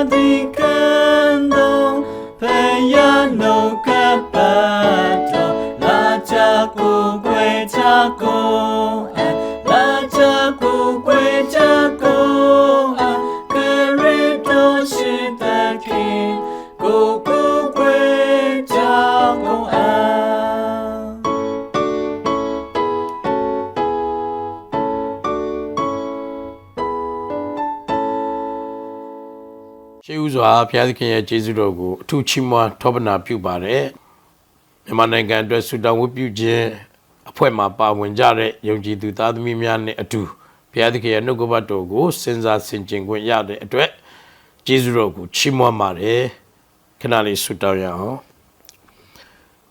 Radicando Peyano Capato La Chacu Gue Chacu eh, La Chacu Gue Chacu စွာဘုရားသခင်ရဲ့ကျေးဇူးတော်ကိုအထူးချီးမွမ်းထောပနာပြုပါတယ်မြန်မာနိုင်ငံအတွက်ဆုတောင်းဝတ်ပြုခြင်းအဖွဲ့မှာပါဝင်ကြတဲ့ယုံကြည်သူသားသမီးများနဲ့အတူဘုရားသခင်ရဲ့နှုတ်ကပတ်တော်ကိုစဉ်းစားဆင်ခြင်ခွင့်ရတဲ့အတွက်ကျေးဇူးတော်ကိုချီးမွမ်းပါတယ်ခဏလေးဆုတောင်းရအောင်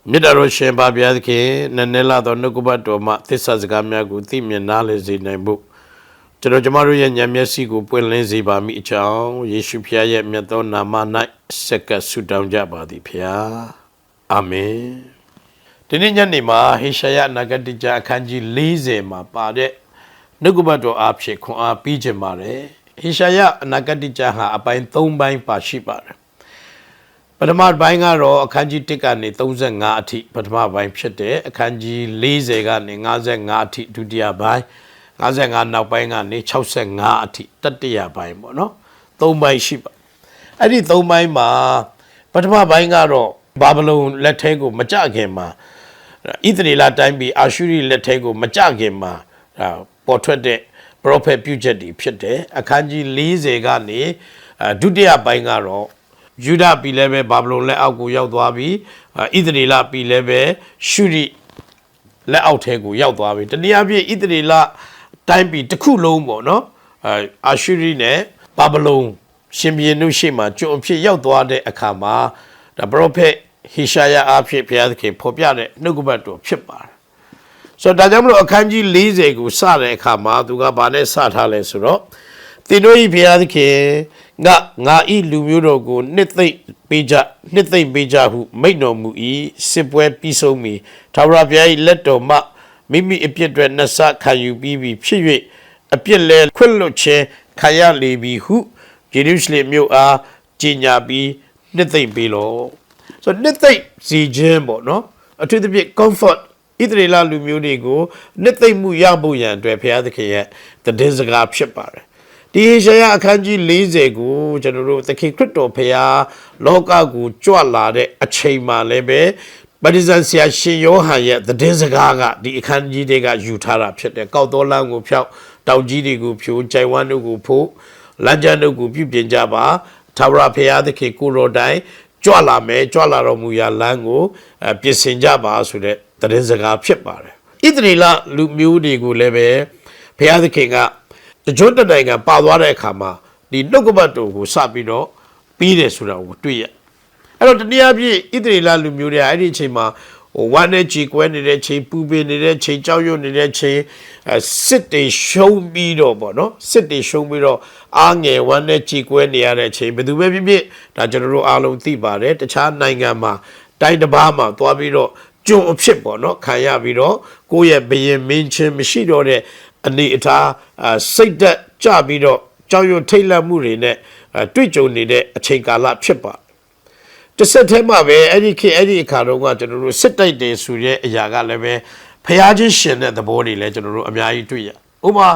မြတ်တော်ရှင်ပါဘုရားသခင်နည်းနည်းလာသောနှုတ်ကပတ်တော်မှသစ္စာစကားများကိုသိမြင်နားလည်စေနိုင်ဖို့ ကျွန်တော်ကျမတို့ရဲ့ဉာဏ်မျက်စိကိုပွင့်လင်းစေပါမိအကြောင်းယေရှုဖျားရဲ့မြတ်သောနာမ၌စက္ကပ်ဆုတောင်းကြပါသည်ဖျားအာမင်ဒီနေ့ညနေမှာဟေရှာယနဂတိကျအခန်းကြီး40မှာပါတဲ့နှုတ်ကပတ်တော်အဖြစ်ခွန်အားပြီးခြင်းပါတယ်ဟေရှာယအနာဂတိကျဟာအပိုင်း3ပိုင်းပါရှိပါတယ်ပထမပိုင်းကတော့အခန်းကြီး1ကနေ35အထိပထမပိုင်းဖြစ်တယ်အခန်းကြီး40ကနေ55အထိဒုတိယပိုင်း 55နောက်ပိုင်းကနေ65အထိတတိယပိုင်းပေါ့နော်၃ပိုင်းရှိပါအဲ့ဒီ၃ပိုင်းမှာပထမပိုင်းကတော့ဘာဗလုန်လက်ထဲကိုမကြခင်မှာဣသရေလတိုင်းပြည်အာရှုရိလက်ထဲကိုမကြခင်မှာအာပေါ်ထွက်တဲ့ prophet ပြုချက်တွေဖြစ်တယ်အခန်းကြီး40ကနေအာဒုတိယပိုင်းကတော့ယူဒပြည်လည်းပဲဘာဗလုန်လက်အောက်ကိုရောက်သွားပြီးအာဣသရေလပြည်လည်းပဲရှုရိလက်အောက်ထဲကိုရောက်သွားပြီတနည်းအားဖြင့်ဣသရေလ တိုင်းပြည်တစ်ခုလုံးပေါ့နော်အာအာရှုရိနဲ့ဘာဗလုန်ရှင်ဘီရင်တို့ရှေ့မှာကြုံအဖြစ်ရောက်သွားတဲ့အခါမှာဒါပရောဖက်ဟေရှာယအားဖြင့်ဘုရားသခင်ဖော်ပြတဲ့နှုတ်ကပတ်တော်ဖြစ်ပါတယ်ဆိုတော့ဒါကြောင့်မလို့အခန်းကြီး40ကိုစတဲ့အခါမှာသူကဘာနဲ့စထားလဲဆိုတော့သင်တို့ဤဘုရားသခင်ငါငါဤလူမျိုးတော်ကိုနှစ်သိမ့်ပေးကြနှစ်သိမ့်ပေးကြဟုမိန့်တော်မူ၏စစ်ပွဲပြီးဆုံးပြီသာဝရဘုရား၏လက်တော်မှ မိမိအပြစ်တွေနှစ်ဆခံယူပြီးပြီဖြစ်၍အပြစ်လဲခွင့်လွတ်ခြင်းခံရလေပြီဟုယေရုရှလင်မြို့အားကြီးညာပြီးနှစ်သိမ့်ပေးလောဆိုတော့နှစ်သိမ့်စီခြင်းပေါ့နော်အထူးသဖြင့် comfort ဣသရေလလူမျိုးတွေကိုနှစ်သိမ့်မှုရဖို့ရန်အတွက်ဘုရားသခင်ရဲ့တည်င်းစကားဖြစ်ပါတယ်ဒီဟေရှာယအခန်းကြီး40ကိုကျွန်တော်တို့သခင်ခရစ်တော်ဘုရားလောကကိုကြွလာတဲ့အချိန်မှလည်းပဲ ပရိဇန်ဆရာရှင်ယောဟန်ရဲ့တည်င်းစကားကဒီအခန်းကြီးတွေကယူထားတာဖြစ်တယ်ကောက်တော်လမ်းကိုဖြောက်တောင်ကြီးတွေကိုဖြိုးကြိုင်ဝမ်းတို့ကိုဖို့လမ်းကြမ်းတို့ကိုပြုပြင်ကြပါသာဝရဘုရားသခင်ကိုတော်တိုင်ကြွလာမယ်ကြွလာတော်မူရာလမ်းကိုအဲပြင်ဆင်ကြပါဆိုတဲ့တည်င်းစကားဖြစ်ပါတယ်ဣသရေလလူမျိုးတွေကိုလည်းပဲဘုရားသခင်ကတကြွတနိုင်ငံပါသွားတဲ့အခါမှာဒီနှုတ်ကပတ်တော်ကိုစပြီးတော့ပြီးတယ်ဆိုတာကိုတွေ့ရ အဲ့တော့တနည်းအားဖြင့်ဣသရေလလူမျိုးတွေကအဲ့ဒီအချိန်မှာဟိုဝမ်းနဲ့ကြီးကွဲနေတဲ့ချိန်ပူပင်နေတဲ့ချိန်ကြောက်ရွံ့နေတဲ့ချိန်အဲစစ်တွေရှုံးပြီးတော့ပေါ့နော်စစ်တွေရှုံးပြီးတော့အားငယ်ဝမ်းနဲ့ကြီးကွဲနေရတဲ့ချိန်ဘယ်သူပဲဖြစ်ဖြစ်ဒါကျွန်တော်တို့အားလုံးသိပါတယ်တခြားနိုင်ငံမှာတိုင်းတစ်ပါးမှာသွားပြီးတော့ကြုံအဖြစ်ပေါ့နော်ခံရပြီးတော့ကိုယ့်ရဲ့ဘယင်မင်းချင်းမရှိတော့တဲ့အနေအထားအာစိတ်သက်ကြပြီးတော့ကြောက်ရွံ့ထိတ်လန့်မှုတွေနဲ့အာတွေ့ကြုံနေတဲ့အချိန်ကာလဖြစ်ပါ တစ်ဆက်တည်းမှာပဲအဲ့ဒီခေတ်အဲ့ဒီအခါတုန်းကကျွန်တော်တို့စစ်တိုက်တယ်ဆိုတဲ့အရာကလည်းပဲဖျားချင်းရှင်တဲ့သဘောတွေလည်းကျွန်တော်တို့အများကြီးတွေ့ရဥပမာ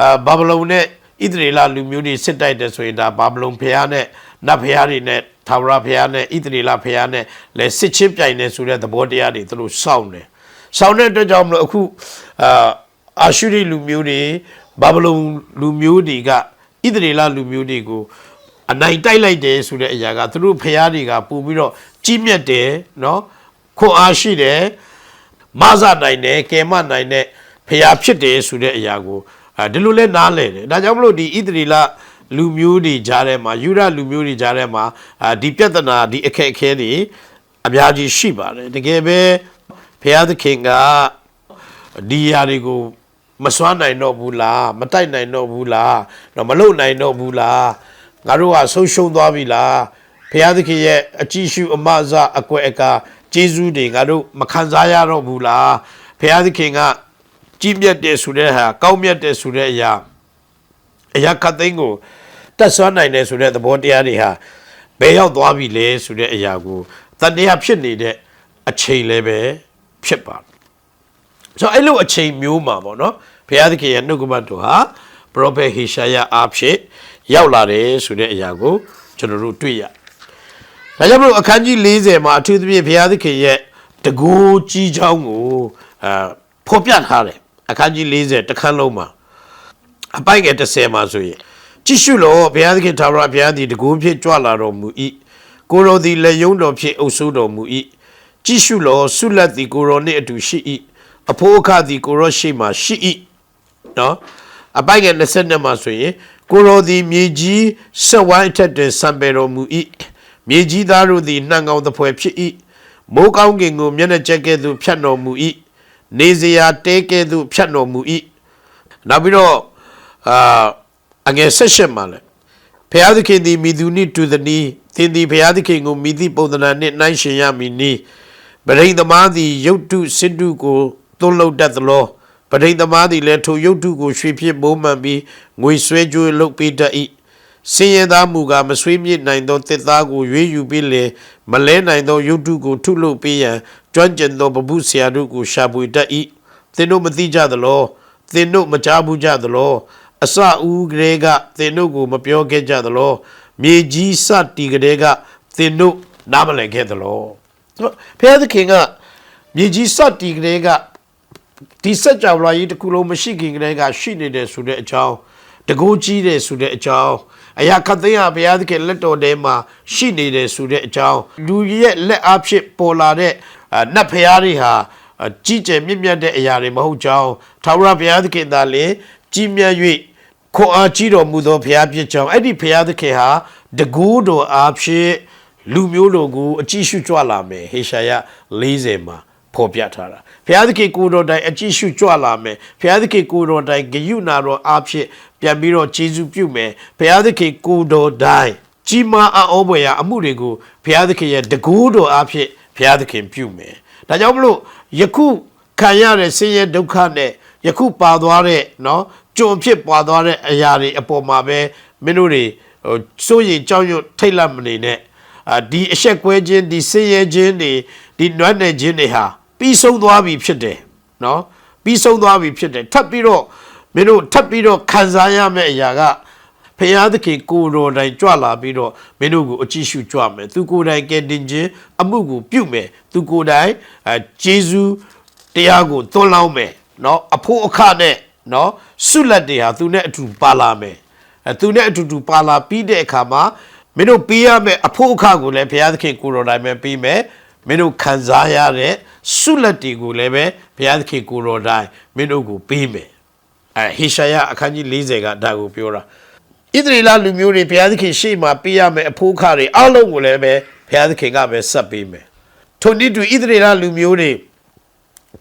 အာဘာဗလုန်နဲ့ဣသရေလလူမျိုးတွေစစ်တိုက်တယ်ဆိုရင်ဒါဘာဗလုန်ဖျားနဲ့နတ်ဖျားတွေနဲ့သာဝရဖျားနဲ့ဣသရေလဖျားနဲ့လည်းစစ်ချင်းပြိုင်နေဆိုတဲ့သဘောတရားတွေသူတို့စောင့်တယ်စောင့်တဲ့အတွက်ကြောင့်မလို့အခုအာအာရှုရိလူမျိုးတွေဘာဗလုန်လူမျိုးတွေကဣသရေလလူမျိုးတွေကို အနိုင်တိုက်လိုက်တယ်ဆိုတဲ့အရာကသူတို့ဖျားတွေကပို့ပြီးတော့ကြီးမြတ်တယ်နော်ခွန်အားရှိတယ်မဆနိုင်တယ်ကဲမနိုင်တဲ့ဖျားဖြစ်တယ်ဆိုတဲ့အရာကိုအဲဒီလိုလဲနားလဲတယ်ဒါကြောင့်မလို့ဒီဣသရေလလူမျိုးတွေကြားထဲမှာယူရလူမျိုးတွေကြားထဲမှာအာဒီပြဿနာဒီအခက်အခဲတွေအများကြီးရှိပါတယ်တကယ်ပဲဖျားသခင်ကဒီຢာတွေကိုမစွမ်းနိုင်တော့ဘူးလားမတိုက်နိုင်တော့ဘူးလားတော့မလုံနိုင်တော့ဘူးလား ငါတို့ကဆုံးရှုံးသွားပြီလားဘုရားသခင်ရဲ့အကြည့်ရှုအမအစအကွယ်အကာကျေးဇူးတွေငါတို့မခံစားရတော့ဘူးလားဘုရားသခင်ကကြီးမြတ်တယ်ဆိုတဲ့ဟာကောင်းမြတ်တယ်ဆိုတဲ့အရာအရာခတ်သိမ်းကိုတတ်ဆွမ်းနိုင်တယ်ဆိုတဲ့သဘောတရားတွေဟာဘယ်ရောက်သွားပြီလဲဆိုတဲ့အရာကိုတန်တရားဖြစ်နေတဲ့အချိန်လည်းပဲဖြစ်ပါတယ်ဆိုတော့အဲ့လိုအချိန်မျိုးမှာပေါ့နော်ဘုရားသခင်ရဲ့နှုတ်ကပတ်တော်ဟာပရောဖက်ဟေရှာယအားဖြင့် ရောက်လာတယ်ဆိုတဲ့အရာကိုကျွန်တော်တို့တွေ့ရဒါကြောင့်မလို့အခန်းကြီး40မှာအထူးသဖြင့်ဘုရားသခင်ရဲ့တကူကြီးချောင်းကိုအာဖော်ပြထားတယ်အခန်းကြီး40တစ်ခန်းလုံးမှာအပိုက်ငယ်30မှာဆိုရင်ကြည့်ရှုလို့ဘုရားသခင်ထာဝရဘုရားသည်တကူဖြစ်ကြွလာတော်မူ၏ကိုယ်တော်သည်လက်ယုံတော်ဖြင့်အုပ်ဆိုးတော်မူ၏ကြည့်ရှုလို့ဆုလက်သည်ကိုယ်တော်နှင့်အတူရှိ၏အဖိုးအခသည်ကိုယ်တော်ရှိမှရှိ၏နော်အပိုက်ငယ်20မှာဆိုရင် ကိုယ်တော်သည်မြေကြီးဆက်ဝိုင်းထက်တွင်စံပယ်တော်မူ၏မြေကြီးသားတို့သည်နှံကောင်သဖွယ်ဖြစ်၏မိုးကောင်းကင်ကိုမျက်နှာကျက်ကဲ့သို့ဖြတ်တော်မူ၏နေစရာတဲကဲ့သို့ဖြတ်တော်မူ၏နောက်ပြီးတော့အာအငယ်ဆက်ရှက်မှာလဲဖျားသခင်သည်မိသူနှင့်တူသည်နီသင်သည်ဖျားသခင်ကိုမိသည့်ပုံသဏ္ဍာန်နှင့်နှိုင်းရှင်ရမည်နီပရိသမားသည်ယုတ်တုစင်တုကိုသွန်းလုတတ်သလော ပရိသမားသည်လည်းထိုယုတ်တုကိုရွှေဖြစ်မိုးမှန်ပြီးငွေဆွဲကြွေးလုပ်ပေးတတ်၏စင်ရသားမူကားမဆွေးမြစ်နိုင်သောတစ်သားကိုရွေးယူပြီးလေမလဲနိုင်သောယုတ်တုကိုထုလုပ်ပေးရန်ကျွမ်းကျင်သောပပုဆရာတို့ကိုရှာဖွေတတ်၏သင်တို့မသိကြသလောသင်တို့မကြားဘူးကြသလောအစဦးကလေးကသင်တို့ကိုမပြောခဲ့ကြသလောမြေကြီးစတီကလေးကသင်တို့နားမလည်ခဲ့သလောဖခင်သခင်ကမြေကြီးစတီကလေးက ဒီစက်ကြောင်လာကြီးတစ်ခုလုံးမရှိခင်ကတည်းကရှိနေတယ်ဆိုတဲ့အကြောင်းတကူကြီးတယ်ဆိုတဲ့အကြောင်းအရာခတ်သိမ်းဟာဘုရားသခင်လက်တော်ထဲမှာရှိနေတယ်ဆိုတဲ့အကြောင်းလူရဲ့လက်အားဖြင့်ပေါ်လာတဲ့အာနတ်ဘုရားတွေဟာအာကြီးကျယ်မြင့်မြတ်တဲ့အရာတွေမဟုတ်ကြောင်းထာဝရဘုရားသခင်သာလေကြီးမြတ်၍ခွန်အားကြီးတော်မူသောဘုရားဖြစ်ကြောင်းအဲ့ဒီဘုရားသခင်ဟာတကူတော်အားဖြင့်လူမျိုးတော်ကိုအကြည့်ရှုကြွလာမယ်ဟေရှာယ40မှာ ဖော်ပြထားတာဘုရားသခင်ကိုယ်တော်တိုင်အကြည့်ရှုကြွလာမယ်ဘုရားသခင်ကိုယ်တော်တိုင်ဂယုနာတော်အားဖြင့်ပြန်ပြီးတော့ဂျေဇုပြုမယ်ဘုရားသခင်ကိုယ်တော်တိုင်ကြီးမားအောဘွယ်ရာအမှုတွေကိုဘုရားသခင်ရဲ့တကူတော်အားဖြင့်ဘုရားသခင်ပြုမယ်ဒါကြောင့်မလို့ယခုခံရတဲ့ဆင်းရဲဒုက္ခနဲ့ယခုပါသွားတဲ့เนาะကြုံဖြစ်ပွားသွားတဲ့အရာတွေအပေါ်မှာပဲမင်းတို့တွေဟိုစိုးရင်ကြောက်ရွံ့ထိတ်လန့်မနေနဲ့အာဒီအဆက်ကွဲခြင်းဒီဆင်းရဲခြင်းတွေဒီနွမ်းနယ်ခြင်းတွေဟာ ပြီးဆုံးသွားပြီဖြစ်တယ်နော်ပြီးဆုံးသွားပြီဖြစ်တယ်ထပ်ပြီးတော့မင်းတို့ထပ်ပြီးတော့ခံစားရမယ့်အရာကဖရာသခင်ကိုယ်တော်တိုင်ကြွလာပြီးတော့မင်းတို့ကိုအကြည့်ရှုကြွမယ်သူကိုယ်တိုင်ကဲတင်ခြင်းအမှုကိုပြုမယ်သူကိုယ်တိုင်အဲဂျေဇူးတရားကိုသွန်းလောင်းမယ်နော်အဖို့အခနဲ့နော်ဆုလက်တွေဟာသူနဲ့အတူပါလာမယ်အဲသူနဲ့အတူတူပါလာပြီးတဲ့အခါမှာမင်းတို့ပေးရမယ့်အဖို့အခကိုလည်းဘုရားသခင်ကိုယ်တော်တိုင်ပဲပေးမယ် မင်းတို့ခံစားရတဲ့ဆုလက်တွေကိုလည်းပဲဘုရားသခင်ကိုယ်တော်တိုင်မင်းတို့ကိုပေးမယ်အဲဟေရှာယအခန်းကြီး40ကဒါကိုပြောတာဣသရေလလူမျိုးတွေဘုရားသခင်ရှေ့မှာပေးရမယ့်အဖို့အခတွေအလုံးကိုလည်းပဲဘုရားသခင်ကပဲဆက်ပေးမယ်ထိုနည်းတူဣသရေလလူမျိုးတွေ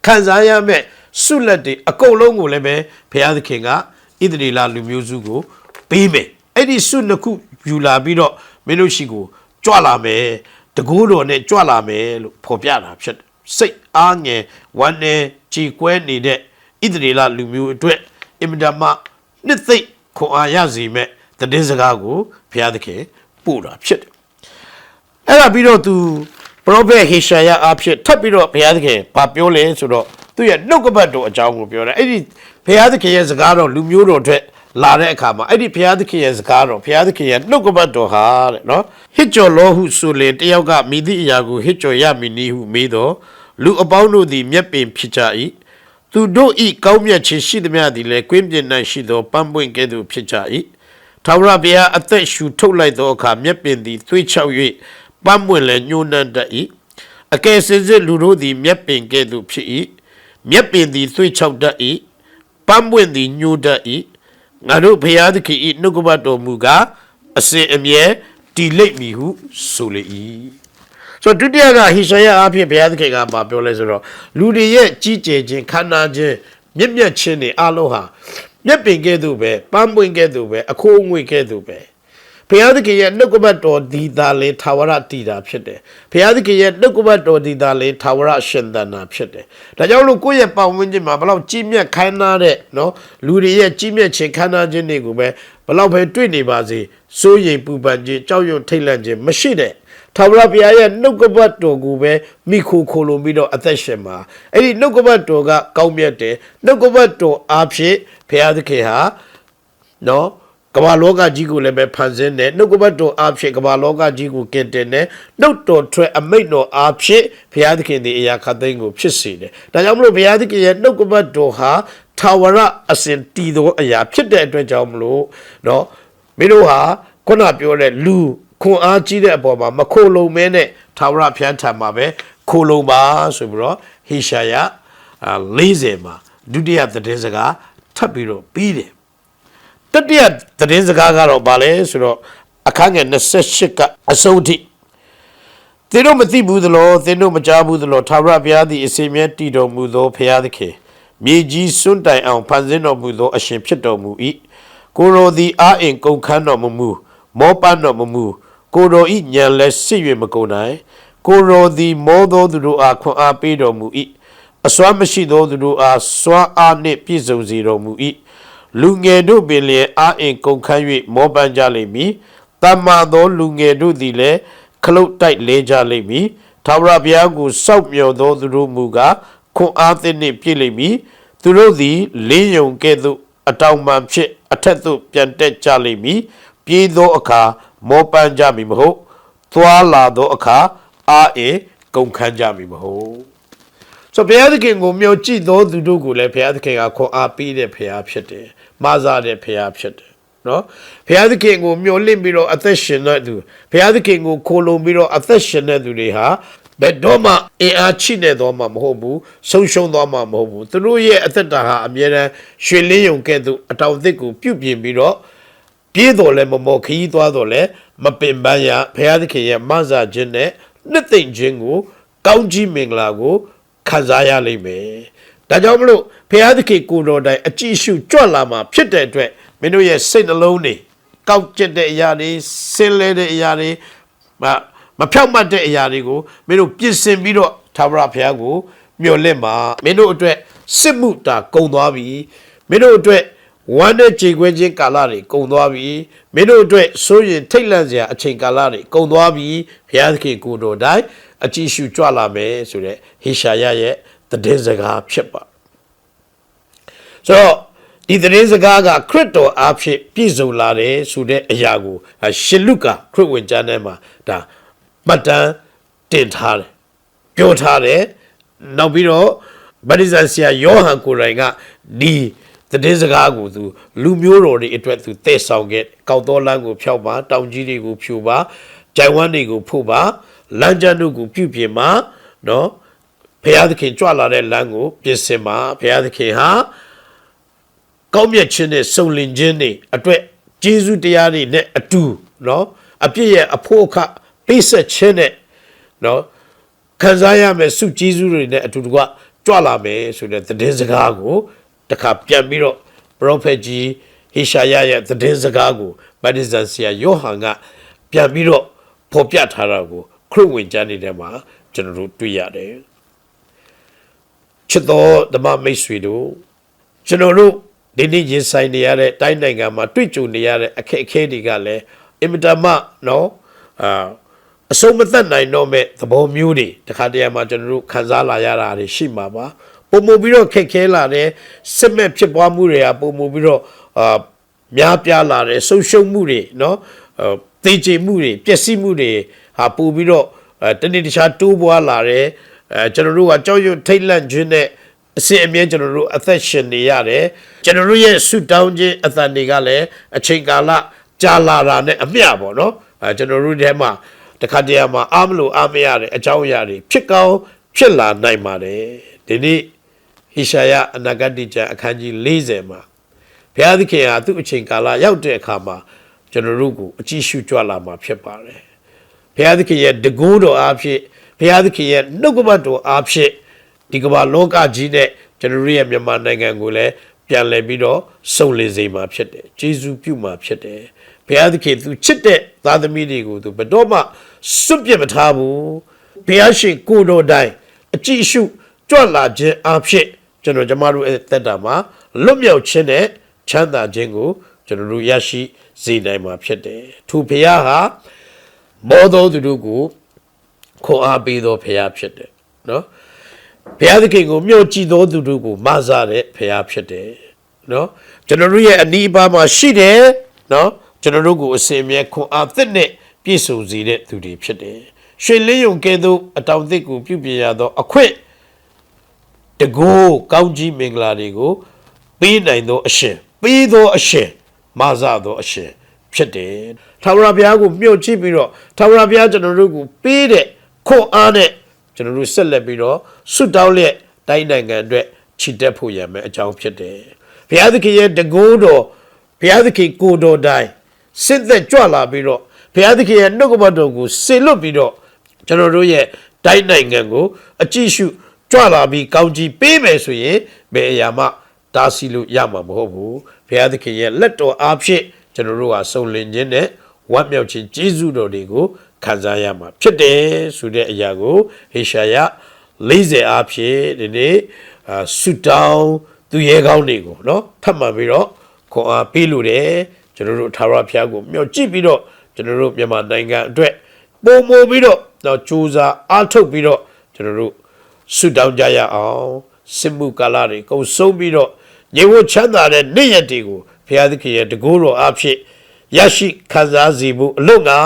ခံစားရမယ့်ဆုလက်တွေအကုန်လုံးကိုလည်းပဲဘုရားသခင်ကဣသရေလလူမျိုးစုကိုပေးမယ်အဲ့ဒီဆုနှစ်ခုယူလာပြီးတော့မင်းတို့ရှိကိုကြွလာမယ် တကူတော်နဲ့ကြွလာမယ်လို့ဖော်ပြတာဖြစ်တယ်စိတ်အားငယ်ဝမ်းနဲ့ကြည်ကွဲနေတဲ့ဣသရေလလူမျိုးအတွက်အင်မတန်မှနှစ်သိမ့်ခွန်အားရစေမဲ့တည်င်းစကားကိုဘုရားသခင်ပို့တာဖြစ်တယ်အဲ့ဒါပြီးတော့သူပရောဖက်ဟေရှာယအားဖြင့်ထပ်ပြီးတော့ဘုရားသခင်ဘာပြောလဲဆိုတော့သူရဲ့နှုတ်ကပတ်တော်အကြောင်းကိုပြောတယ်အဲ့ဒီဘုရားသခင်ရဲ့စကားတော်လူမျိုးတော်အတွက် လာတဲ့အခါမှာအဲ့ဒီဘုရားသခင်ရဲ့စကားတော်ဘုရားသခင်ရဲ့နှုတ်ကပတ်တော်ဟာတဲ့နော်ဟစ်ကြော်လောဟုဆိုလေတယောက်ကမိသည့်အရာကိုဟစ်ကြော်ရမည်နည်းဟုမေးတော့လူအပေါင်းတို့သည်မျက်ပင်ဖြစ်ကြ၏သူတို့ဤကောင်းမြတ်ခြင်းရှိသမျှသည်လည်းကွင်းပြင်၌ရှိသောပန်းပွင့်ကဲ့သို့ဖြစ်ကြ၏ထာဝရဘုရားအသက်ရှူထုတ်လိုက်သောအခါမျက်ပင်သည်သွေးချောက်၍ပန်းပွင့်လည်းညှိုးနှံ့တတ်၏အကယ်စင်စစ်လူတို့သည်မျက်ပင်ကဲ့သို့ဖြစ်၏မျက်ပင်သည်သွေးချောက်တတ်၏ပန်းပွင့်သည်ညှိုးတတ်၏ ငါတို့ဘုရားသခင်၏နှုတ်ကပတ်တော်မူကားအစဉ်အမြဲတည်လိမ့်မည်ဟုဆိုလေ၏ဆိုတော့ဒုတိယကဟိရှာယအဖြစ်ဘုရားသခင်ကဘာပြောလဲဆိုတော့လူတွေရဲ့ကြီးကျယ်ခြင်းခန္ဓာခြင်းမြင့်မြတ်ခြင်းတွေအလုံးဟာမြက်ပင်ကဲ့သို့ပဲပန်းပွင့်ကဲ့သို့ပဲအခိုးအငွေ့ကဲ့သို့ပဲ ဘုရားသခင်ရဲ့နှုတ်ကပတ်တော်ဒီသာလေသာဝရတည်တာဖြစ်တယ်ဘုရားသခင်ရဲ့နှုတ်ကပတ်တော်ဒီသာလေသာဝရရှင်သန်တာဖြစ်တယ်ဒါကြောင့်လို့ကိုယ့်ရဲ့ပတ်ဝန်းကျင်မှာဘလောက်ကြီးမြတ်ခိုင်းနာတဲ့နော်လူတွေရဲ့ကြီးမြတ်ခြင်းခိုင်းနာခြင်းတွေကိုပဲဘလောက်ပဲတွေ့နေပါစေစိုးရိမ်ပူပန်ခြင်းကြောက်ရွံ့ထိတ်လန့်ခြင်းမရှိတဲ့ထာဝရဘုရားရဲ့နှုတ်ကပတ်တော်ကိုပဲမိခိုခိုလိုပြီးတော့အသက်ရှင်မှာအဲ့ဒီနှုတ်ကပတ်တော်ကကောင်းမြတ်တယ်နှုတ်ကပတ်တော်အားဖြင့်ဘုရားသခင်ဟာနော် ကမ္ဘာလောကကြီးကိုလည်းပဲဖန်ဆင်းတယ်နှုတ်ကပတ်တော်အားဖြင့်ကမ္ဘာလောကကြီးကိုကင်တင်တယ်နှုတ်တော်ထွက်အမိတ်တော်အားဖြင့်ဘုရားသခင်ဒီအရာခတ်သိမ်းကိုဖြစ်စေတယ်ဒါကြောင့်မလို့ဘုရားသခင်ရဲ့နှုတ်ကပတ်တော်ဟာထာဝရအစဉ်တည်သောအရာဖြစ်တဲ့အတွက်ကြောင့်မလို့နော်မင်းတို့ဟာခုနပြောတဲ့လူခွန်အားကြီးတဲ့အပေါ်မှာမခိုလုံမဲနဲ့ထာဝရဘုရားထံမှာပဲခိုလုံပါဆိုပြီးတော့ဟေရှာယအာ40မှာဒုတိယသတင်းစကားထပ်ပြီးတော့ပြီးတယ် တတိယသတင်းစကားကတော့ဗာလဲဆိုတော့အခန်းငယ်28ကအဆုံးထိသင်တို့မသိဘူးသလိုသင်တို့မကြားဘူးသလိုသာရဘုရားသည်အစီမြဲတည်တော်မူသောဘုရားသခင်မြေကြီးစွန့်တိုင်အောင်ဖန်ဆင်းတော်မူသောအရှင်ဖြစ်တော်မူ၏ကိုရောသည်အာအင်ကုန်ခန်းတော်မမူမောပန်းတော်မမူကိုရောဤညံလဲစစ်၍မကုန်နိုင်ကိုရောသည်မောသောသူတို့အားခွန်အားပေးတော်မူ၏အစွမ်းမရှိသောသူတို့အားစွမ်းအားနှင့်ပြည့်စုံစေတော်မူ၏ လူငယ်တို့ပင်လည်းအာအင်ကုန်ခန်း၍မောပန်းကြလိမ့်မည်တမ္မာသောလူငယ်တို့သည်လည်းခလုတ်တိုက်လဲကြလိမ့်မည်ထာဝရဘုရားကိုစောက်မြော်သောသူတို့မူကားခွန်အားသစ်နှင့်ပြည့်လိမ့်မည်သူတို့သည်လင်းယုံကဲ့သို့အတောင်ပံဖြစ်အထက်သို့ပြန်တက်ကြလိမ့်မည်ပြေးသောအခါမောပန်းကြမည်မဟုတ်သွားလာသောအခါအာအင်ကုန်ခန်းကြမည်မဟုတ်ဆိုတော့ဘုရားသခင်ကိုမျှော်ကြည့်သောသူတို့ကိုလည်းဘုရားသခင်ကခွန်အားပေးတဲ့ဘုရားဖြစ်တယ်။ မဆာတဲ့ဘုရားဖြစ်တယ်နော်ဘုရားသခင်ကိုမျှော်လင့်ပြီးတော့အသက်ရှင်တဲ့သူဘုရားသခင်ကိုခိုလုံပြီးတော့အသက်ရှင်တဲ့သူတွေဟာဘယ်တော့မှအင်အားချိနေတော့မှမဟုတ်ဘူးဆုံးရှုံးသွားမှမဟုတ်ဘူးသူတို့ရဲ့အသက်တာဟာအမြဲတမ်းရွှေလင်းယုံကဲ့သို့အတောင်သစ်ကိုပြုတ်ပြင်ပြီးတော့ပြေးတော်လဲမမော်ခရီးသွားတော်လဲမပင်ပန်းရဘုရားသခင်ရဲ့မဆာခြင်းနဲ့နှစ်သိမ့်ခြင်းကို ကောင်းကြီးမင်္ဂလာကိုခံစားရလိမ့်မယ်။ ဒါကြောင့်မလို့ဘုရားသခင်ကိုယ်တော်တိုင်အကြည့်ရှုကြွလာမှာဖြစ်တဲ့အတွက်မင်းတို့ရဲ့စိတ်နှလုံးတွေကောက်ကျက်တဲ့အရာတွေဆင်းလဲတဲ့အရာတွေမမဖြောက်မှတ်တဲ့အရာတွေကိုမင်းတို့ပြင်ဆင်ပြီးတော့သာဝရဘုရားကိုမျှော်လင့်ပါမင်းတို့အတွက်စစ်မှုတာကုံသွားပြီမင်းတို့အတွက်ဝမ်းနဲ့ကြေခွဲခြင်းကာလတွေကုန်သွားပြီမင်းတို့အတွက်စိုးရင်ထိတ်လန့်စရာအချိန်ကာလတွေကုန်သွားပြီဘုရားသခင်ကိုယ်တော်တိုင်အကြည့်ရှုကြွလာမယ်ဆိုတဲ့ဟေရှာယရဲ့ သတင်းစကားဖြစ်ပါဆိုတော့ဒီသတင်းစကားကခရစ်တော်အားဖြင့်ပြည့်စုံလာတယ်ဆိုတဲ့အရာကိုရှင်လုကာခရစ်ဝင်ကျမ်းထဲမှာဒါမှတ်တမ်းတင်ထားတယ်ပြောထားတယ်နောက်ပြီးတော့ဗတ္တိဇန်ဆရာယောဟန်ကိုယ်တိုင်ကဒီသတင်းစကားကိုသူလူမျိုးတော်တွေအတွက်သူတည်ဆောင်ခဲ့ကောက်တော်လမ်းကိုဖြောက်ပါတောင်ကြီးတွေကိုဖြူပါဂျိုင်ဝမ်းတွေကိုဖို့ပါလမ်းကျမ်းတို့ကိုပြုပြင်ပါနော် ဘုရားသခင်ကြွလာတဲ့လမ်းကိုပြင်ဆင်ပါဘုရားသခင်ဟာကောင်းမြတ်ခြင်းနဲ့စုံလင်ခြင်းတွေအတွက်ဂျေဇုတရားတွေနဲ့အတူနော်အပြည့်ရဲ့အဖို့အခပေးဆက်ခြင်းနဲ့နော်ခံစားရမယ်စုကျေးဇူးတွေနဲ့အတူတကွကြွလာမယ်ဆိုတဲ့သတင်းစကားကိုတခါပြန်ပြီးတော့ပရောဖက်ကြီးဟေရှာယရဲ့သတင်းစကားကိုဗတ္တိဇန်ဆရာယောဟန်ကပြန်ပြီးတော့ဖော်ပြထားတာကိုခရစ်ဝင်ကျမ်းတွေထဲမှာကျွန်တော်တို့တွေ့ရတယ် ချစ်တော်ဓမ္မမိတ်ဆွေတို့ကျွန်တော်တို့ဒီနေ့ရင်ဆိုင်နေရတဲ့တိုင်းနိုင်ငံမှာတွေ့ကြုံနေရတဲ့အခက်အခဲတွေကလည်းအင်မတန်မှနော်အာအဆုံးမသက်နိုင်တော့မဲ့သဘောမျိုးတွေတခါတရံမှာကျွန်တော်တို့ခံစားလာရတာတွေရှိမှာပါပုံမှုပြီးတော့ခက်ခဲလာတယ်စစ်မဲ့ဖြစ်ပွားမှုတွေဟာပုံမှုပြီးတော့အာများပြားလာတယ်ဆုံးရှုံးမှုတွေနော်သေကျေမှုတွေပျက်စီးမှုတွေဟာပို့ပြီးတော့တနေ့တခြားတိုးပွားလာတယ် အဲကျွန်တော်တို့ကကြောက်ရွံ့ထိတ်လန့်ခြင်းနဲ့အစစ်အမြဲကျွန်တော်တို့အသက်ရှင်နေရတယ်ကျွန်တော်တို့ရဲ့ဆုတောင်းခြင်းအသံတွေကလည်းအချိန်ကာလကြာလာတာနဲ့အမျှပေါ့နော်အဲကျွန်တော်တို့ထဲမှာတခါတရံမှာအားမလို့အားမရတဲ့အကြောင်းအရာတွေဖြစ်ကောင်းဖြစ်လာနိုင်ပါတယ်ဒီနေ့ဟေရှာယအနာဂတ်ကျမ်းအခန်းကြီး40မှာဘုရားသခင်ဟာသူ့အချိန်ကာလရောက်တဲ့အခါမှာကျွန်တော်တို့ကိုအကြည့်ရှုကြွလာမှာဖြစ်ပါတယ်ဘုရားသခင်ရဲ့တကူးတော်အားဖြင့် ဘုရားသခင်ရဲ့နှုတ်ကပတ်တော်အားဖြင့်ဒီကမ္ဘာလောကကြီးနဲ့ကျွန်ကျွန်တော်တို့ရဲ့မြန်မာနိုင်ငံကိုလည်းပြန်လည်ပြီးတော့စုံလင်စေမှာဖြစ်တယ်ဂျေဇုပြုမှာဖြစ်တယ်ဘုရားသခင်သူချစ်တဲ့သားသမီးတွေကိုသူဘယ်တော့မှစွန့်ပစ်မထားဘူးဘုရားရှင်ကိုယ်တော်တိုင်အကြည့်အရှုကြွလာခြင်းအဖြစ်ကျွန်တော်ကျမတို့ရဲ့သက်တာမှာလွတ်မြောက်ခြင်းနဲ့ချမ်းသာခြင်းကိုကျွန်တော်တို့ရရှိစေနိုင်မှာဖြစ်တယ်သူဘုရားဟာမောတော်သူတို့ကို ခွန်အားပေးတော်ဘုရားဖြစ်တယ်နော်ဘုရားသခင်ကိုမြှော့ကြည့်သောသူတို့ကိုမဆတဲ့ဘုရားဖြစ်တယ်နော်ကျွန်တော်တို့ရဲ့အနီးအပါးမှာရှိတယ်နော်ကျွန်တော်တို့ကိုအစဉ်အမြဲခွန်အားသစ်နဲ့ပြည့်စုံစေတဲ့သူတွေဖြစ်တယ်ရွှေလင်းယုံကဲ့သို့အတောင်သစ်ကိုပြုပြင်ရသောအခွင့်တကိုးကောင်းကြီးမင်္ဂလာတွေကိုပေးနိုင်သောအရှင်ပေးသောအရှင်မဆသောအရှင်ဖြစ်တယ်ထာဝရဘုရားကိုမြှော့ကြည့်ပြီးတော့ထာဝရဘုရားကျွန်တော်တို့ကိုပေးတဲ့ ခွန်အားနဲ့ကျွန်တော်တို့ဆက်လက်ပြီးတော့ဆွတ်တောင်းလက်တိုင်းနိုင်ငံအတွက်ခြိတက်ဖို့ရမယ်အကြောင်းဖြစ်တယ်။ဘုရားသခင်ရဲ့တကိုးတော်ဘုရားသခင်ကိုယ်တော်တိုင်းစစ်သက်ကြွလာပြီးတော့ဘုရားသခင်ရဲ့နှုတ်ကပတ်တော်ကိုဆေလွတ်ပြီးတော့ကျွန်တော်တို့ရဲ့တိုင်းနိုင်ငံကိုအကြည့်ရှုကြွလာပြီးကောင်းကြီးပေးမယ်ဆိုရင်ဘယ်အရာမှတားဆီးလို့ရမှာမဟုတ်ဘူး။ဘုရားသခင်ရဲ့လက်တော်အားဖြင့်ကျွန်တော်တို့ဟာစုံလင်ခြင်းနဲ့ဝတ်မြောက်ခြင်းကျေးဇူးတော်တွေကို ခံစားရမှာဖြစ်တယ်ဆိုတဲ့အရာကိုဟေရှာယ40အားဖြင့်ဒီနေ့အာဆုတောင်းသူရဲကောင်းတွေကိုเนาะထပ်မှန်ပြီးတော့ခွန်အားပေးလို့တယ်ကျွန်တော်တို့ထာဝရဘုရားကိုမျှော်ကြည့်ပြီးတော့ကျွန်တော်တို့မြန်မာနိုင်ငံအတွက်ပုံမိုပြီးတော့တော့စူးစမ်းအားထုတ်ပြီးတော့ကျွန်တော်တို့ဆုတောင်းကြရအောင်စစ်မှုကာလတွေကုန်ဆုံးပြီးတော့ညီဝချမ်းသာတဲ့နေ့ရက်တွေကိုဘုရားသခင်ရဲ့တကူတော်အားဖြင့် ရရှိခံစားစီမှုအလို့ငါ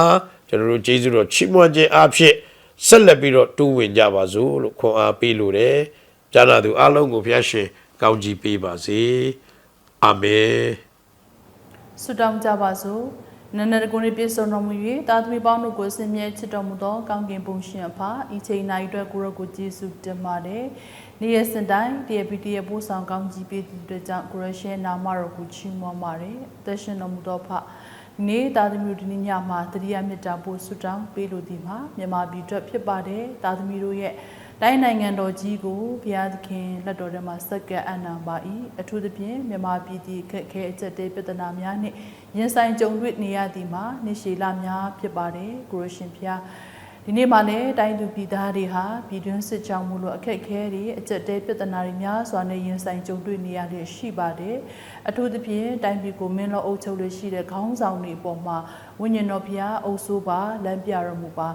ကျွန်တော်တို့ကျေးဇူးတော်ချီးမွမ်းခြင်းအဖြစ်ဆက်လက်ပြီးတော့တူးဝင်ကြပါစို့လို့ခွန်အားပေးလိုတယ်။ကျမ်းစာသူအလုံးကိုဘုရားရှင်ကောင်းချီးပေးပါစေ။အာမင်ဆုတောင်းကြပါစို့နန္ဒကုဏီပြည့်စုံတော်မူ၍တာသမီပေါင်းတို့ကိုဆင်မြဲချစ်တော်မူသောကောင်းကင်ဘုံရှင်အဖာဤချိန်၌အတွက်ကိုရောကိုယေရှုတင်ပါတယ်။နေ့ရက်စင်တိုင်းတရပီတရပို့ဆောင်ကောင်းကြီးပေးသူတို့ကြောင့်ကိုရရှင်နာမတော်ကိုချီးမွမ်းပါတယ်။အသက်ရှင်တော်မူသောဖဒီ နေ့တာသမီတို့ဒီနေ့ညမှာတတိယမေတ္တာပို့ဆုတောင်းပေးလိုသည်မှာမြန်မာပြည်အတွက်ဖြစ်ပါတယ်။တာသမီတို့ရဲ့တိုင်းနိုင်ငံတော်ကြီးကိုဘုရားသခင်လက်တော်ထဲမှာစက္ကန့်အနံပါ၏အထူးသဖြင့်မြန်မာပြည်ဒီခက်ခဲအကျက်တဲပြဿနာများနှင့်ရင်ဆိုင်ကြုံတွေ့နေရသည်မှာနေရှည်လများဖြစ်ပါတယ်ကိုရရှင်ဘုရား ဒီနေ့မှလည်းတိုင်းသူပြည်သားတွေဟာပြည်တွင်းစစ်ကြောင့်မလို့အခက်အခဲတွေအကျက်တဲပြဿနာတွေများစွာနဲ့ရင်ဆိုင်ကြုံတွေ့နေရတဲ့ရှိပါတယ်အထူးသဖြင့်တိုင်းပြည်ကိုမင်းလောအုပ်ချုပ်လို့ရှိတဲ့ခေါင်းဆောင်တွေအပေါ်မှာဝိညာဉ်တော်ဘုရားအုပ်ဆိုးပါလမ်းပြတော်မူပါ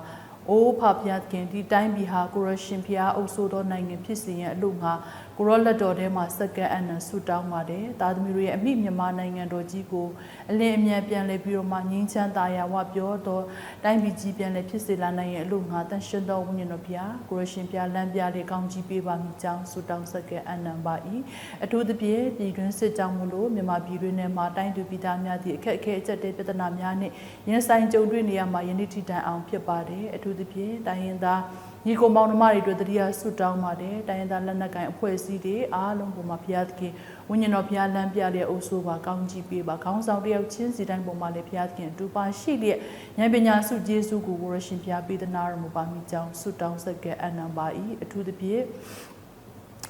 အိုးဖဖျားခင်ဒီတိုင်းပြည်ဟာကိုရရှင်ဖျားအုပ်ဆိုးသောနိုင်ငံဖြစ်စေရန်အလို့ငါ ကိုရောလက်တော်ထဲမှာစက္ကန့်အနံဆုတောင်းပါတယ်။တာသမီတို့ရဲ့အမိမြန်မာနိုင်ငံတော်ကြီးကိုအလင်းအမြန်ပြန်လဲပြီးတော့မှငြိမ်းချမ်းသာယာဝပြောတော့တိုင်းပြည်ကြီးပြန်လဲဖြစ်စေလာနိုင်ရဲ့အလို့ငါတန်ရှင်တော်ဝိညာဉ်တော်ဖျားကိုရရှင်ဖျားလမ်းပြလေးကောင်းကြီးပေးပါမိကြောင်းဆုတောင်းစက္ကန့်အနံပါ၏။အထူးသဖြင့်ပြည်တွင်းစစ်ကြောင့်မလို့မြန်မာပြည်တွင်းထဲမှာတိုင်းသူပြည်သားများသည့်အခက်အခဲအကျက်တဲပြဿနာများနဲ့ရင်ဆိုင်ကြုံတွေ့နေရမှာယနေ့ထိတိုင်အောင်ဖြစ်ပါတယ်။အထူးသဖြင့်တိုင်းရင်းသား ညီကိုမောင်နှမတွေအတွက်တရားဆုတောင်းပါတယ်တိုင်းရင်းသားလက်နက်ကိုင်အဖွဲ့အစည်းတွေအားလုံးပေါ်မှာဘုရားသခင်ဝိညာဉ်တော်ဘုရားလမ်းပြလျက်အုပ်ဆိုးပါကောင်းကြီးပေးပါခေါင်းဆောင်တယောက်ချင်းစီတိုင်းပေါ်မှာလည်းဘုရားသခင်အတူပါရှိလျက်ဉာဏ်ပညာစုကျေးဇူးကိုကိုရရှင်ဘုရားပေးသနာတော်မူပါမိကြောင်းဆုတောင်းဆက်ကဲအနံပါ၏အထူးသဖြင့်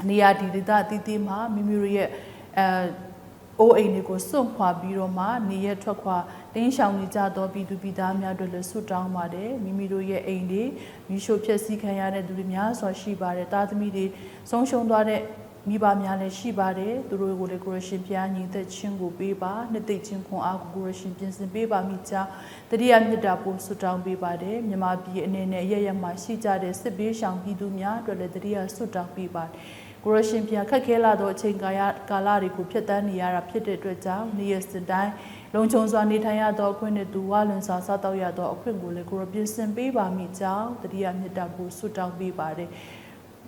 နေရာဒီဒေသအသီးသီးမှာမိမိတို့ရဲ့အဲအိုးအိမ်တွေကိုစွန့်ခွာပြီးတော့မှနေရထွက်ခွာ တင်းရှောင်နေကြသောပြည်သူပြည်သားများတို့လည်းဆွတောင်းပါတယ်မိမိတို့ရဲ့အိမ်တွေမိရှုဖျက်ဆီးခံရတဲ့သူတွေများစွာရှိပါတယ်တာသမီတွေဆုံးရှုံးသွားတဲ့မိဘများလည်းရှိပါတယ်သူတို့ကိုလည်းကိုရရှင်ပြားညီသက်ချင်းကိုပေးပါနှစ်သိချင်းခွန်အားကိုကိုရရှင်ပြင်ဆင်ပေးပါမိကြောင်းတတိယမြတ်တာပို့ဆွတောင်းပေးပါတယ်မြမပြည်အနေနဲ့ရရမှာရှိကြတဲ့စစ်ဘေးရှောင်ပြည်သူများအတွက်လည်းတတိယဆွတောင်းပေးပါတယ်ကိုရရှင်ပြခက်ခဲလာသောအချိန်ကာလကာလတွေကိုဖြတ်တန်းနေရတာဖြစ်တဲ့အတွက်ကြောင့်နေ့ရက်စတိုင်း လုံခြုံစွာနေထိုင်ရသောအခွင့်နဲ့သူဝါလွန်စွာစားတော့ရသောအခွင့်ကိုလည်းကိုရပြင်ဆင်ပေးပါမိကြောင်းတတိယမြတ်တာကိုဆွတောင်းပေးပါတယ်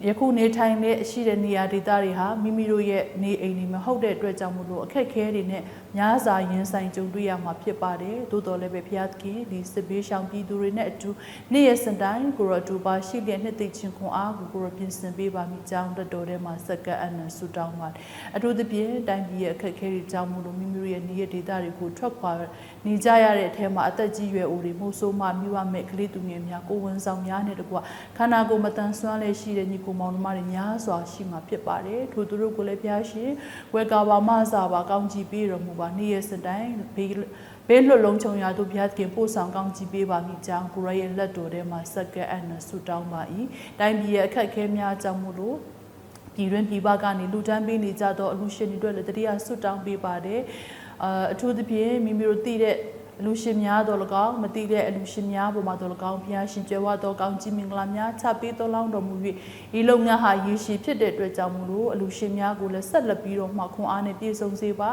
ယခုနေထိုင်တဲ့အရှိတဲ့နေရာဒေသတွေဟာမိမိတို့ရဲ့နေအိမ်တွေမဟုတ်တဲ့အတွက်ကြောင့်မို့လို့အခက်အခဲတွေနဲ့ မများစွာရင်ဆိုင်ကြုံတွေ့ရမှာဖြစ်ပါတယ်သို့တော်လည်းပဲဘုရားသခင်ဒီစစ်ဘေးရှောင်ပြည်သူတွေနဲ့အတူနေ့ရက်စံတိုင်းကိုရောအတူပါရှိလျက်နှစ်သိမ့်ခြင်းခွန်အားကိုကိုရောပြင်ဆင်ပေးပါမိကြောင်းတတော်ထဲမှာစက္ကန့်အနံဆုတောင်းပါတယ်အထူးသဖြင့်တိုင်းပြည်ရဲ့အခက်အခဲတွေကြောင့်မို့လို့မိမိတို့ရဲ့နေ့ရက်ဒေသတွေကိုထွက်ခွာနေကြရတဲ့အထက်မှာအသက်ကြီးရွယ်အိုတွေမို့ဆိုးမှမိဝမဲ့ကလေးသူငယ်များကိုယ်ဝန်ဆောင်များနဲ့တကွခန္ဓာကိုယ်မတန်ဆွမ်းလည်းရှိတဲ့ညီကိုမောင်နှမတွေများစွာရှိမှာဖြစ်ပါတယ်ထို့သူတို့ကိုလည်းဘုရားရှင်ဝေကာပါမဆာပါကောင်းချီးပေးတော်မူပါနေ့ရက်စတိုင်းဘေးဘေးလွတ်လုံးချုံရာတို့ဘုရားသခင်ပို့ဆောင်ကောင်းချီးပေးပါမိကြောင်းကိုရရဲ့လက်တော်ထဲမှာစက္ကန့်အနဆုတောင်းပါ၏တိုင်းပြည်ရဲ့အခက်အခဲများကြောင့်မို့လို့ပြည်တွင်းပြည်ပကနေလူတန်းပေးနေကြတော့အလူရှင်တွေအတွက်လည်းတတိယဆွတောင်းပေးပါတယ်အာအထူးသဖြင့်မိမိတို့တည်တဲ့အလူရှင်များတော်၎င်းမတည်တဲ့အလူရှင်များပေါ်မှာတော်၎င်းဘုရားရှင်ကြွယ်ဝတော်ကောင်းကြီးမင်္ဂလာများချပေးတော်လောင်းတော်မူ၍ဤလုံငန်းဟာယေရှုဖြစ်တဲ့အတွက်ကြောင့်မလို့အလူရှင်များကိုလည်းဆက်လက်ပြီးတော့မှခွန်အားနဲ့ပြည့်စုံစေပါ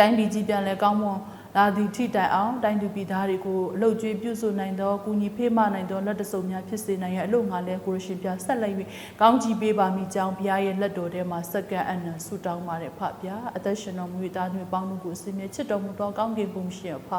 တိုင်းပြည်ကြီးပြန်လဲကောင်းမွန်လာသည်ထိတိုင်အောင်တိုင်းသူပြည်သားတွေကိုအလုတ်ကျွေးပြုစုနိုင်သောကုညီဖေးမနိုင်သောလက်တစုံများဖြစ်စေနိုင်ရအလို့ငါလဲကိုရရှင်ပြဆက်လိုက်၍ကောင်းချီးပေးပါမိကြောင်းဘုရားရဲ့လက်တော်ထဲမှာစက္ကန့်အနံဆုတောင်းပါတယ်ဖဗျာအသက်ရှင်တော်မူ၏သားသမီးပေါင်းတို့ကိုအစဉ်မြဲချစ်တော်မူသောကောင်းကင်ဘုံရှင်ဖ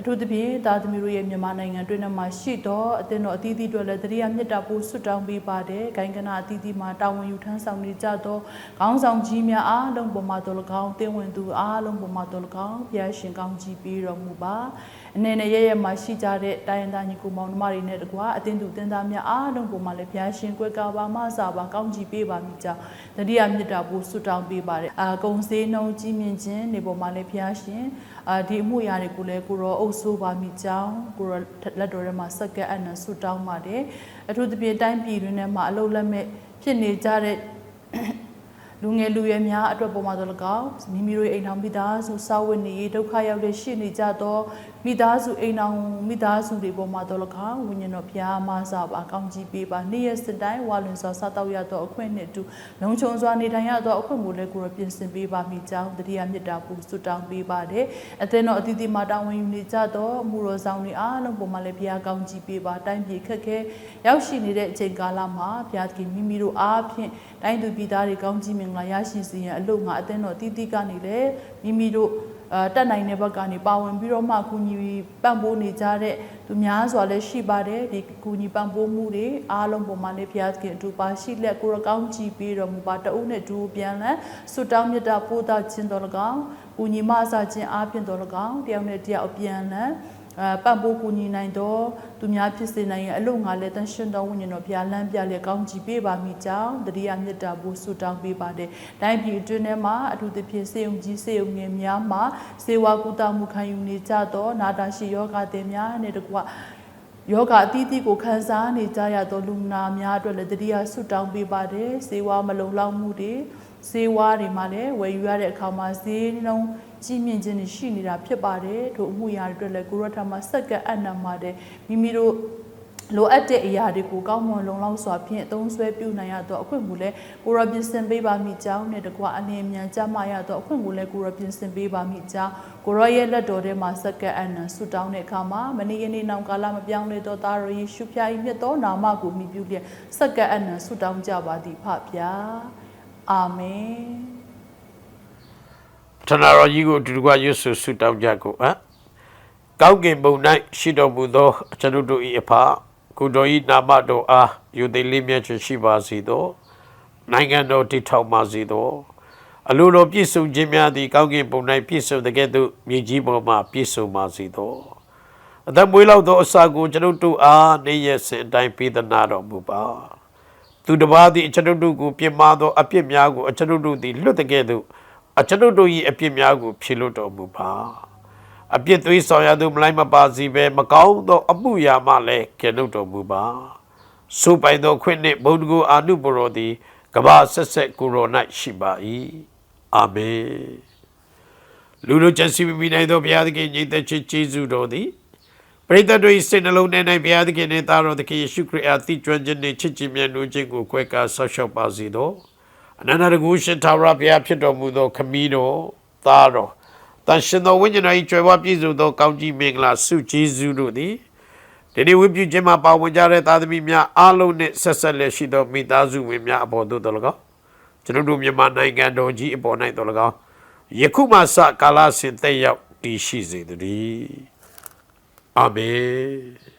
အထူးသဖြင့်သားသမီးတို့ရဲ့မြန်မာနိုင်ငံတွင်းမှာရှိတော့အသင်းတော်အသီးသီးတွေလည်းတရိယာမြတ်တာပို့ဆွတောင်းပေးပါတယ်။ဂိုင်းကနာအသီးသီးမှာတာဝန်ယူထမ်းဆောင်နေကြသောခေါင်းဆောင်ကြီးများအားလုံးပေါ်မှာတော်၎င်းတင်းဝင်သူအားလုံးပေါ်မှာတော်၎င်းဘုရားရှင်ကောင်းကြီးပေးတော်မူပါ။အနေနဲ့ရရမှာရှိကြတဲ့တိုင်းရင်းသားညီကိုမောင်နှမတွေနဲ့တကွာအသင်းသူတင်းသားများအားလုံးပေါ်မှာလည်းဘုရားရှင်ကွယ်ကာပါမဆာပါကောင်းကြီးပေးပါမိကြောင်းတရိယာမြတ်တာပို့ဆွတောင်းပေးပါတယ်။အာကုံစေးနှုံကြီးမြင့်ခြင်းနေပေါ်မှာလည်းဘုရားရှင် အာဒီအမှုရာတွေကိုလည်းကိုရောအုပ်ဆိုးပါမိကြောင်းကိုရောလက်တော်ထဲမှာစက္ကန့်အနံဆုတောင်းပါတယ်အထူးသဖြင့်တိုင်းပြည်တွင်ထဲမှာအလုံးလက်မဲ့ဖြစ်နေကြတဲ့ လူငယ်လူရွယ်များအတွက်ပေါ်မှာတော့၎င်းမိမိတို့ရဲ့အိမ်ထောင်မိသားစုစာဝတ်နေရေးဒုက္ခရောက်တဲ့ရှိနေကြသောမိသားစုအိမ်ထောင်မိသားစုတွေပေါ်မှာတော့၎င်းဝိညာဉ်တော်ဘုရားမဆာပါကောင်းကြီးပေးပါနေ့ရက်စတိုင်းဝါလွန်စွာစားတော့ရသောအခွင့်နှင့်အတူလုံခြုံစွာနေထိုင်ရသောအခွင့်ကိုလည်းကိုယ်ပြင်ဆင်ပေးပါမိကြောင်းတတိယမေတ္တာပူဆုတောင်းပေးပါတယ်အသင်းတော်အသီးသီးမှာတာဝန်ယူနေကြသောအမှုတော်ဆောင်တွေအားလုံးပေါ်မှာလည်းဘုရားကောင်းကြီးပေးပါတိုင်းပြည်ခက်ခဲရောက်ရှိနေတဲ့အချိန်ကာလမှာဘုရားသခင်မိမိတို့အားဖြင့်တိုင်းသူပြည်သားတွေကောင်းကြီးမင်္ဂလာရရှိစေရန်အလို့ငါအသင်းတော်အသီးသီးကနေလည်းမိမိတို့အာတက်နိုင်တဲ့ဘက်ကနေပါဝင်ပြီးတော့မှကူညီပံ့ပိုးနေကြတဲ့သူများစွာလည်းရှိပါတယ်ဒီကူညီပံ့ပိုးမှုတွေအားလုံးပေါ်မှာလည်းဘုရားသခင်အတူပါရှိလက်ကိုရကောင်းကြည့်ပြီးတော်မူပါတအုပ်နဲ့တူပြန်လန်းဆွတောင်းမြတ်တာပို့တာခြင်းတော်၎င်းကူညီမဆာခြင်းအားဖြင့်တော်၎င်းတယောက်နဲ့တယောက်အပြန်လန်းအ ပံ့ပိုးကူညီနိုင်တော့သူများဖြစ်စေနိုင်ရဲ့အလို့ငါလည်းတန်ရှင်တော်ဝိညာဉ်တော်ဘုရားလမ်းပြလေကောင်းကြည့်ပေးပါမိကြောင်းတတိယမြတ်တာဘုဆုတောင်းပေးပါတယ်။တိုင်းပြည်အတွင်းထဲမှာအထူးသဖြင့်စေုံကြီးစေုံငယ်များမှာစေဝါကူတာမှုခံယူနေကြတော့နာတာရှိယောဂတဲ့များနဲ့တကွယောဂအသီးသီးကိုခံစားနေကြရသောလူနာများအတွက်လည်းတတိယဆုတောင်းပေးပါတယ်။စေဝါမလုံလောက်မှုတွေဈေးဝါးတွေမှာလည်းဝယ်ယူရတဲ့အခါမှာဈေးနှုန်း ကြီးမြင့်ခြင်းတွေရှိနေတာဖြစ်ပါတယ်ထို့အမှုရာတွေအတွက်လည်းကိုရထမှာစက္ကန့်အနံမှာတဲ့မိမိတို့လိုအပ်တဲ့အရာတွေကိုကောင်းမွန်လုံလောက်စွာဖြင့်အသုံးဆွဲပြုနိုင်ရတော့အခွင့်ကိုလည်းကိုရပြင်ဆင်ပေးပါမိကြောင်းနဲ့တကွအလင်းမြန်ကြမှာရတော့အခွင့်ကိုလည်းကိုရပြင်ဆင်ပေးပါမိကြောင်းကိုရရဲ့လက်တော်ထဲမှာစက္ကန့်အနံဆူတောင်းတဲ့အခါမှာမနေ့ကနေ့နောက်ကာလမပြောင်းလဲတော့သားရယေရှုဖျား၏မြတ်သောနာမကိုမြည်ပြုလျက်စက္ကန့်အနံဆူတောင်းကြပါသည်ဖဗျာအာမင် ထနာတော်ကြီးကိုအတူတကွရွတ်ဆိုဆုတောင်းကြကိုဟမ်ကောင်းကင်ဘုံ၌ရှိတော်မူသောအကျွန်ုပ်တို့၏အဖကိုတော်၏နာမတော်အားယူသည်လေးမြတ်ခြင်းရှိပါစေသောနိုင်ငံတော်တည်ထောင်ပါစေသောအလိုတော်ပြည့်စုံခြင်းများသည်ကောင်းကင်ဘုံ၌ပြည့်စုံတဲ့ကဲ့သို့မြေကြီးပေါ်မှပြည့်စုံပါစေသောအသက်မွေးလောက်သောအစာကိုကျွန်ုပ်တို့အားနေရစဉ်အတိုင်းပေးသနာတော်မူပါသူတစ်ပါးသည်အကျွန်ုပ်တို့ကိုပြစ်မှားသောအပြစ်များကိုအကျွန်ုပ်တို့သည်လွတ်တဲ့ကဲ့သို့ အကျွန်ုပ်တို့၏အပြစ်များကိုဖြေလွတ်တော်မူပါအပြစ်သွေးဆောင်ရသူမလိုက်မပါစီပဲမကောင်းသော အမှုရာမှလည်းကယ်နှုတ်တော်မူပါဆိုပိုင်သောခွင့်နှင့်ဘုန်းကိုအာနုဘရောသည်ကဘာဆက်ဆက်ကိုရော၌ရှိပါ၏အာမင်လူလူချက်စီမိနိုင်သောဘုရားသခင်ညီသက်ချင်းကျေးဇူးတော်သည်ပရိသတ်တို့၏စိတ်နှလုံးထဲ၌ဘုရားသခင်နှင့်သားတော်သခင်ယေရှုခရစ်အားတည်ကျွမ်းခြင်းနှင့်ချစ်ခြင်းမြတ်နိုးခြင်းကိုကွဲကားဆောက်ရှောက်ပါစေသော အနန္တတကုရှင်သာရဘုရားဖြစ်တော်မူသောခမည်းတော်သားတော်တန်ရှင်သောဝိညာဉ်တော်၏ကြွယ်ဝပြည့်စုံသောကောင်းကြီးမင်္ဂလာဆုကျေးဇူးတို့သည်ဒီနေ့ဝိပုခြင်းမှာပါဝင်ကြတဲ့သားသမီးများအားလုံးနှင့်ဆက်ဆက်လက်ရှိသောမိသားစုဝင်များအပေါ်သို့တော်၎င်းကျွန်တော်တို့မြန်မာနိုင်ငံတော်ကြီးအပေါ်၌တော်၎င်းယခုမှစကာလဆင်သက်ရောက်တည်ရှိစေတည်းအာမင်